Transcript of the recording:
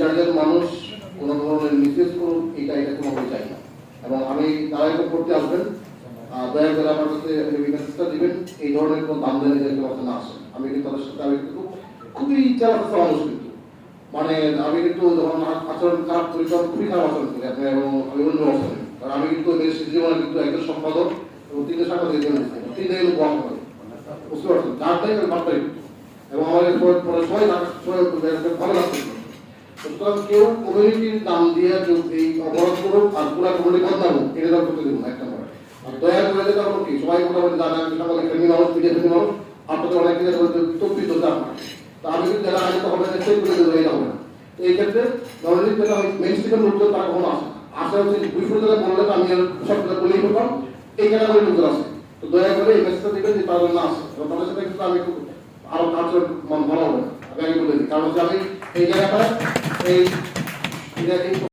চারজন মানুষ কোনো ধরনের মিসেস করুক, এটা এটা কোনোভাবে চাই না। এবং আমি তারা এটা করতে আসবেন দয়া করে আমার কাছে মেসেজটা দিবেন, এই ধরনের কোনো দাম দেন এদের কথা না আসে। আমি কিন্তু তাদের সাথে, আমি কিন্তু খুবই চালাতে মানুষ কিন্তু মানে আমি কিন্তু যখন আচরণ খারাপ করি, তখন খুবই খারাপ আচরণ করি এবং আমি অন্য আচরণ কারণ আমি কিন্তু জীবনে কিন্তু একজন সম্পাদক, এবং তিনটে সাংবাদিক তিনটে কিন্তু বন্ধ করি বুঝতে পারছেন? যারটাই আমি বার্তাই এবং আমাদের পরে সবাই সবাই ভালো লাগছে। সুতরাং কেউ কমিউনিটির নাম দিয়ে এই অপরাধ করুক আর পুরা কমিউনিটি বদনাম হোক এটা তার করতে দেবো একটা আর দয়া করে যেটা হলো কি, সবাই মোটামুটি জানে আমি সাংবাদিক ফ্যামিলি মানুষ মিডিয়া ফ্যামিলি মানুষ আপনাদের অনেক কিছু তপ্পিত হচ্ছে আপনার তা আমি কিন্তু যারা আগে তখন সেই করে দেবো এটা হবে তো এই ক্ষেত্রে নর্মালি যেটা মেন স্ট্রিমের লোকজন তারা কখনো আসে আসা দুই ফুট বললে তো আমি আর কথা বলেই করতাম এই ক্যাটাগরির লোকজন আছে তো দয়া করে এই মেসেজটা দিবেন যে তারা না আসে। তাদের সাথে কিন্তু আমি আরও কালচার মন ভালো হবে আমি বলে দিই। কারণ হচ্ছে আমি এই জায়গাটা এই এটা এই